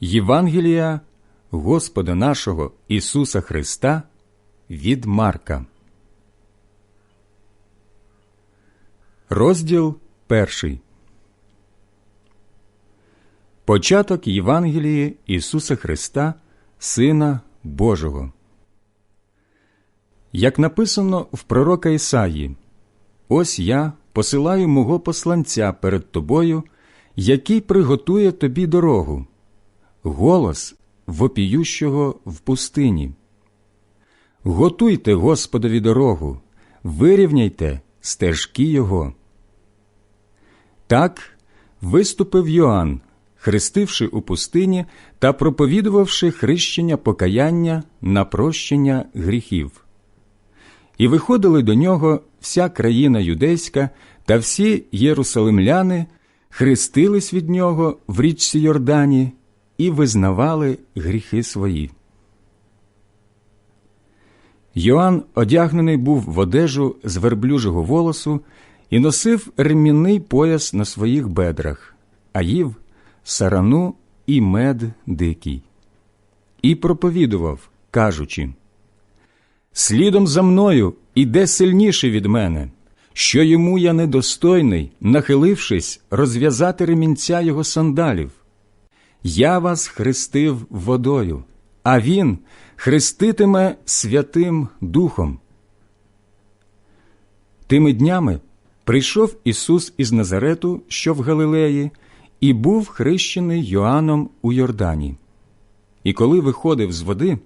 Євангелія Господа нашого Ісуса Христа від Марка. Розділ перший. Початок Євангелії Ісуса Христа, Сина Божого. Як написано в пророка Ісаї, ось я посилаю мого посланця перед тобою, який приготує тобі дорогу голос вопіющого в пустині. Готуйте Господові дорогу, вирівняйте стежки Його. Так виступив Йоанн, хрестивши у пустині та проповідувавши хрещення покаяння на прощення гріхів. І виходили до нього вся країна юдейська та всі єрусалимляни, хрестились від нього в річці Йордані і визнавали гріхи свої. Йоанн одягнений був в одежу з верблюжого волосу і носив ремінний пояс на своїх бедрах, а їв сарану і мед дикий. І проповідував, кажучи Слідом за мною іде сильніший від мене, що йому я недостойний, нахилившись, розв'язати ремінця його сандалів. Я вас хрестив водою, а Він хреститиме Святим Духом. Тими днями прийшов Ісус із Назарету, що в Галилеї, і був хрещений Йоанном у Йордані. І коли виходив з води,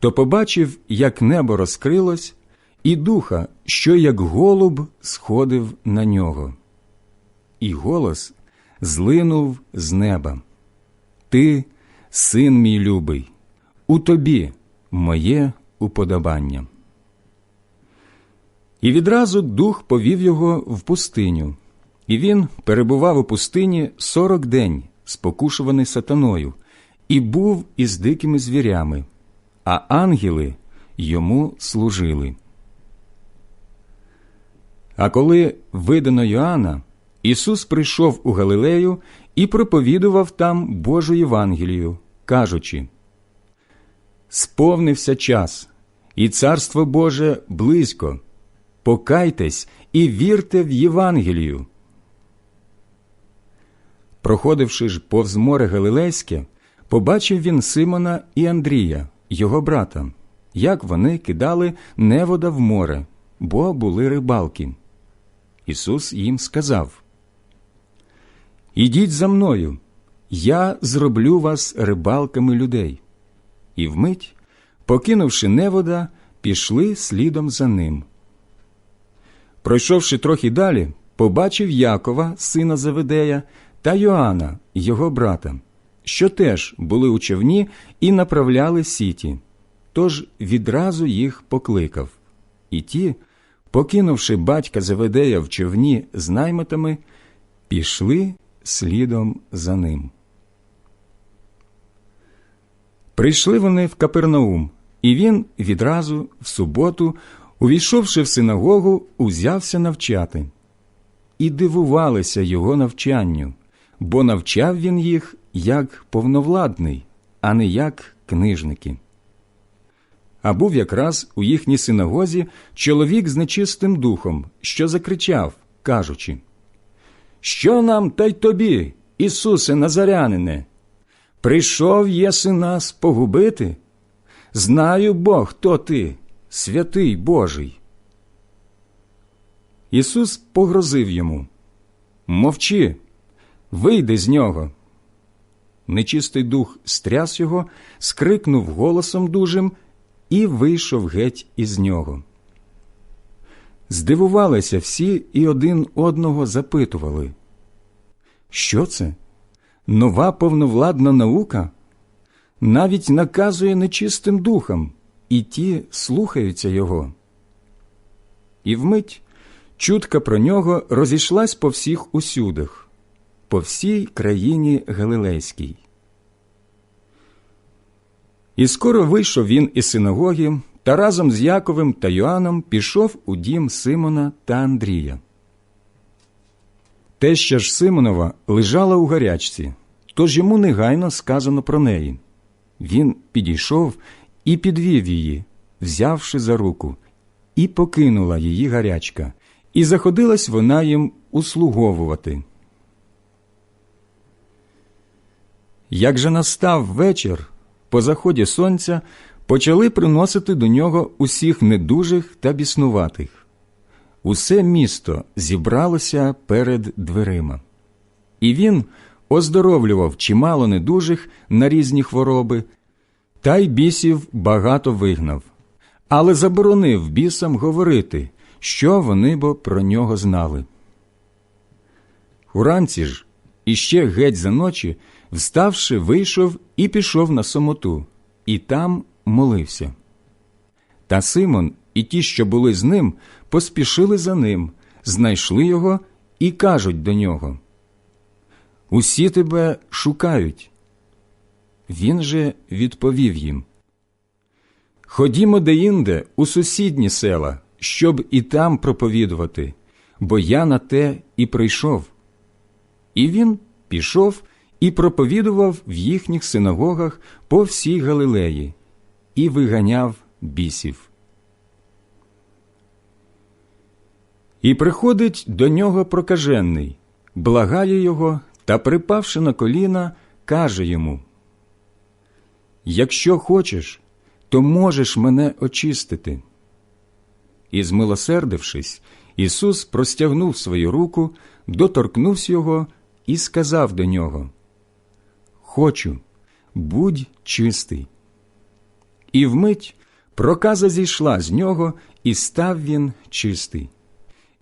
то побачив, як небо розкрилось, і духа, що як голуб сходив на нього. І голос злинув з неба. Ти, син мій любий, у тобі моє уподобання. І відразу дух повів його в пустиню, і він перебував у пустині сорок день, спокушуваний сатаною, і був із дикими звірями, а ангели йому служили. А коли видано Йоанна, Ісус прийшов у Галилею і проповідував там Божу Євангелію, кажучи Сповнився час, і Царство Боже близько. Покайтесь і вірте в Євангелію. Проходивши ж повз море Галилейське, побачив він Симона і Андрія, його брата, як вони кидали невода в море, бо були рибалки. Ісус їм сказав Ідіть за мною, я зроблю вас рибалками людей. І вмить, покинувши невода, пішли слідом за ним. Пройшовши трохи далі, побачив Якова, сина Заведея, та Йоанна, його брата, що теж були у човні і направляли сіті, тож відразу їх покликав. І ті, покинувши батька Заведея в човні з наймитами, пішли слідом за ним. Прийшли вони в Капернаум, і він відразу, в суботу, увійшовши в синагогу, узявся навчати. І дивувалися його навчанню, бо навчав він їх як повновладний, а не як книжники. А був якраз у їхній синагозі чоловік з нечистим духом, що закричав, кажучи що нам та й тобі, Ісусе Назарянине? Прийшов єси нас погубити? Знаю Бог, хто ти, святий Божий. Ісус погрозив йому Мовчи, вийди з нього. Нечистий дух стряс його, скрикнув голосом дужим і вийшов геть із нього. Здивувалися всі і один одного запитували. Що це? Нова повновладна наука? Навіть наказує нечистим духам, і ті слухаються його. І вмить чутка про нього розійшлась по всіх усюдах, по всій країні Галилейській. І скоро вийшов він із синагоги та разом з Яковим та Йоанном пішов у дім Симона та Андрія. Теща ж Симонова лежала у гарячці, тож йому негайно сказано про неї. Він підійшов і підвів її, взявши за руку, і покинула її гарячка, і заходилась вона їм услуговувати. Як же настав вечір, по заході сонця почали приносити до нього усіх недужих та біснуватих. Усе місто зібралося перед дверима. І він оздоровлював чимало недужих на різні хвороби, та й бісів багато вигнав, але заборонив бісам говорити, що вони бо про нього знали. Уранці ж, іще геть за ночі, вставши, вийшов і пішов на самоту, і там молився. Та Симон і ті, що були з ним, поспішили за ним, знайшли його і кажуть до нього Усі тебе шукають. Він же відповів їм Ходімо деінде у сусідні села, щоб і там проповідувати, бо я на те і прийшов. І він пішов і проповідував в їхніх синагогах по всій Галилеї і виганяв бісів. І приходить до нього прокажений, благає його та, припавши на коліна, каже йому Якщо хочеш, то можеш мене очистити. І, змилосердившись, Ісус простягнув свою руку, доторкнувся його і сказав до нього Хочу, будь чистий. І вмить проказа зійшла з нього, і став він чистий.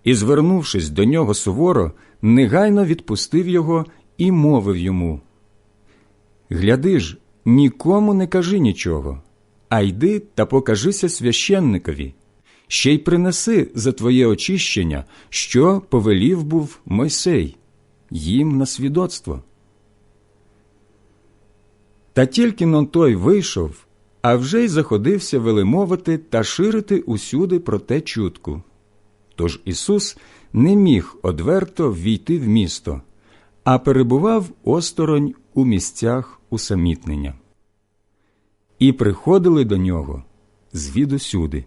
І, звернувшись до нього суворо, негайно відпустив його і мовив йому Гляди ж, нікому не кажи нічого, а йди та покажися священникові, ще й принеси за твоє очищення, що повелів був Мойсей, їм на свідоцтво. Та тільки но той вийшов, а вже й заходився велимовити та ширити усюди про те чутку. Тож Ісус не міг одверто ввійти в місто, а перебував осторонь у місцях усамітнення. І приходили до нього звідусюди.